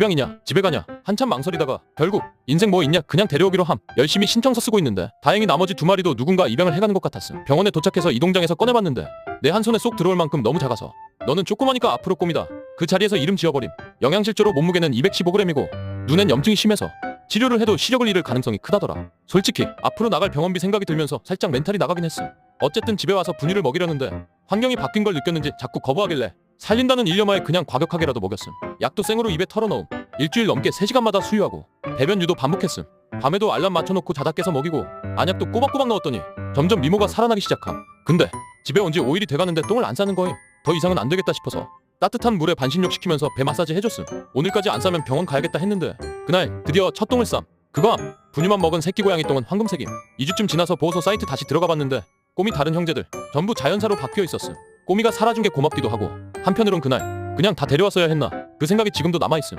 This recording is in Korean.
입양이냐 집에 가냐 한참 망설이다가 결국 인생 뭐 있냐 그냥 데려오기로 함. 열심히 신청서 쓰고 있는데 다행히 나머지 두 마리도 누군가 입양을 해가는 것 같았음. 병원에 도착해서 이동장에서 꺼내봤는데 내 한 손에 쏙 들어올 만큼 너무 작아서 너는 조그마니까 앞으로 꼼이다. 그 자리에서 이름 지어버림. 영양실조로 몸무게는 215g이고 눈엔 염증이 심해서 치료를 해도 시력을 잃을 가능성이 크다더라. 솔직히 앞으로 나갈 병원비 생각이 들면서 살짝 멘탈이 나가긴 했음. 어쨌든 집에 와서 분유를 먹이려는데 환경이 바뀐 걸 느꼈는지 자꾸 거부하길래 살린다는 일념하에 그냥 과격하게라도 먹였음. 약도 생으로 입에 털어넣음. 일주일 넘게 3시간마다 수유하고 배변 유도 반복했음. 밤에도 알람 맞춰놓고 자다 깨서 먹이고 안약도 꼬박꼬박 넣었더니 점점 미모가 살아나기 시작함. 근데 집에 온 지 5일이 돼가는데 똥을 안 싸는 거임. 더 이상은 안 되겠다 싶어서 따뜻한 물에 반신욕 시키면서 배 마사지 해줬음. 오늘까지 안 싸면 병원 가야겠다 했는데 그날 드디어 첫 똥을 쌈. 그거함. 분유만 먹은 새끼 고양이 똥은 황금색임. 2주쯤 지나서 보호소 사이트 다시 들어가 봤는데 꼬미 다른 형제들 전부 자연사로 바뀌어 있었음. 꼬미가 살아준 게 고맙기도 하고 한편으론 그날 그냥 다 데려왔어야 했나? 그 생각이 지금도 남아있음